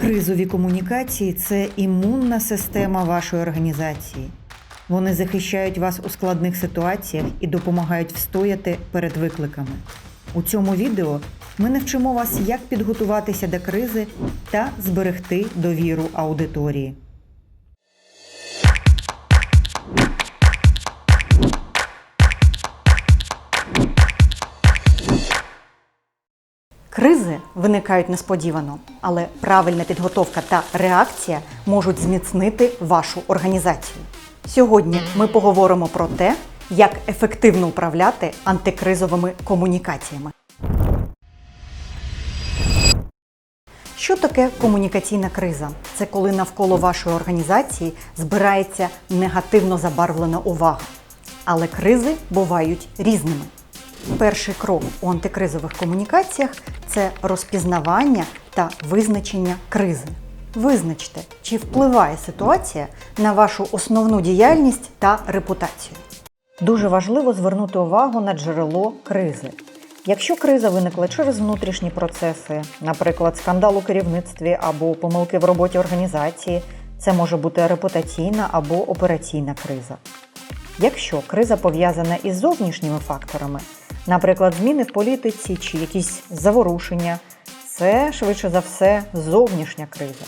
Кризові комунікації це імунна система вашої організації. Вони захищають вас у складних ситуаціях і допомагають встояти перед викликами. У цьому відео ми навчимо вас, як підготуватися до кризи та зберегти довіру аудиторії. Кризи виникають несподівано, але правильна підготовка та реакція можуть зміцнити вашу організацію. Сьогодні ми поговоримо про те, як ефективно управляти антикризовими комунікаціями. Що таке комунікаційна криза? Це коли навколо вашої організації збирається негативно забарвлена увага. Але кризи бувають різними. Перший крок у антикризових комунікаціях це розпізнавання та визначення кризи. Визначте, чи впливає ситуація на вашу основну діяльність та репутацію. Дуже важливо звернути увагу на джерело кризи. Якщо криза виникла через внутрішні процеси, наприклад, скандал у керівництві або помилки в роботі організації, це може бути репутаційна або операційна криза. Якщо криза пов'язана із зовнішніми факторами, наприклад, зміни в політиці чи якісь заворушення, це швидше за все зовнішня криза.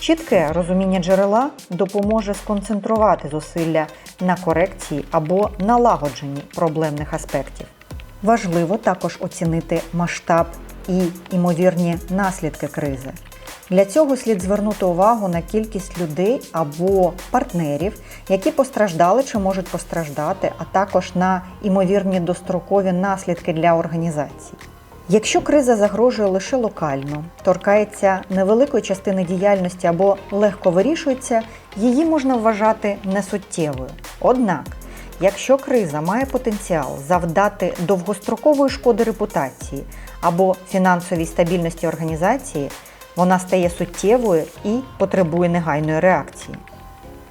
Чітке розуміння джерела допоможе сконцентрувати зусилля на корекції або налагодженні проблемних аспектів. Важливо також оцінити масштаб і імовірні наслідки кризи. Для цього слід звернути увагу на кількість людей або партнерів, які постраждали чи можуть постраждати, а також на імовірні дострокові наслідки для організації. Якщо криза загрожує лише локально, торкається невеликої частини діяльності або легко вирішується, її можна вважати несуттєвою. Однак, якщо криза має потенціал завдати довгострокової шкоди репутації або фінансовій стабільності організації, вона стає суттєвою і потребує негайної реакції.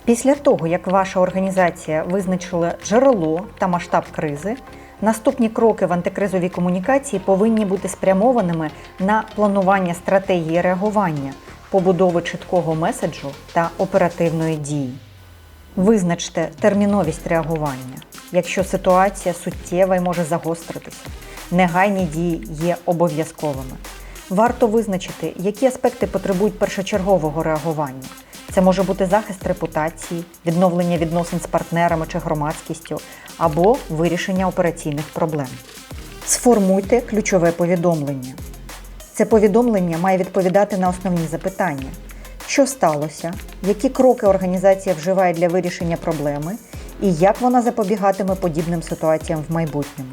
Після того, як ваша організація визначила джерело та масштаб кризи, наступні кроки в антикризовій комунікації повинні бути спрямованими на планування стратегії реагування, побудови чіткого меседжу та оперативної дії. Визначте терміновість реагування. Якщо ситуація суттєва і може загостритися, негайні дії є обов'язковими. Варто визначити, які аспекти потребують першочергового реагування. Це може бути захист репутації, відновлення відносин з партнерами чи громадськістю або вирішення операційних проблем. Сформуйте ключове повідомлення. Це повідомлення має відповідати на основні запитання: що сталося, які кроки організація вживає для вирішення проблеми, і як вона запобігатиме подібним ситуаціям в майбутньому.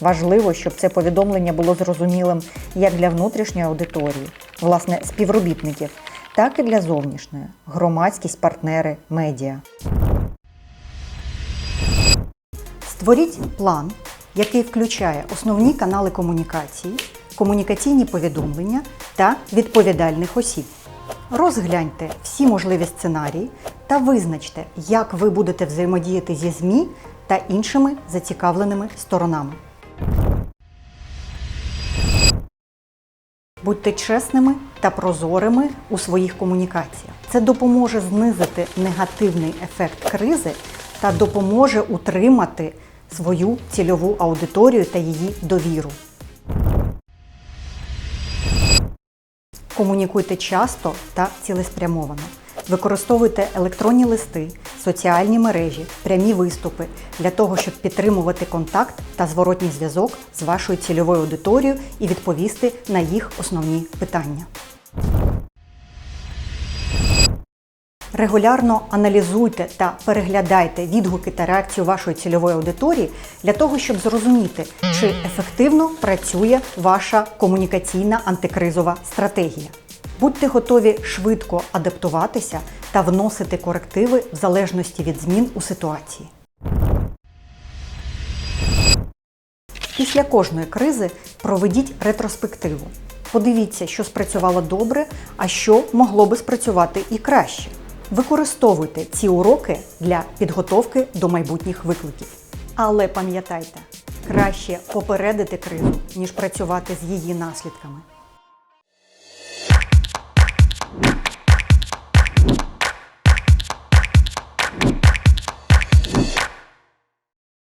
Важливо, щоб це повідомлення було зрозумілим як для внутрішньої аудиторії, власне, співробітників, так і для зовнішньої громадськість, партнери, медіа. Створіть план, який включає основні канали комунікації, комунікаційні повідомлення та відповідальних осіб. Розгляньте всі можливі сценарії та визначте, як ви будете взаємодіяти зі ЗМІ та іншими зацікавленими сторонами. Будьте чесними та прозорими у своїх комунікаціях. Це допоможе знизити негативний ефект кризи та допоможе утримати свою цільову аудиторію та її довіру. Комунікуйте часто та цілеспрямовано. Використовуйте електронні листи, соціальні мережі, прямі виступи для того, щоб підтримувати контакт та зворотній зв'язок з вашою цільовою аудиторією і відповісти на їх основні питання. Регулярно аналізуйте та переглядайте відгуки та реакцію вашої цільової аудиторії для того, щоб зрозуміти, чи ефективно працює ваша комунікаційна антикризова стратегія. Будьте готові швидко адаптуватися та вносити корективи в залежності від змін у ситуації. Після кожної кризи проведіть ретроспективу. Подивіться, що спрацювало добре, а що могло би спрацювати і краще. Використовуйте ці уроки для підготовки до майбутніх викликів. Але пам'ятайте, краще попередити кризу, ніж працювати з її наслідками.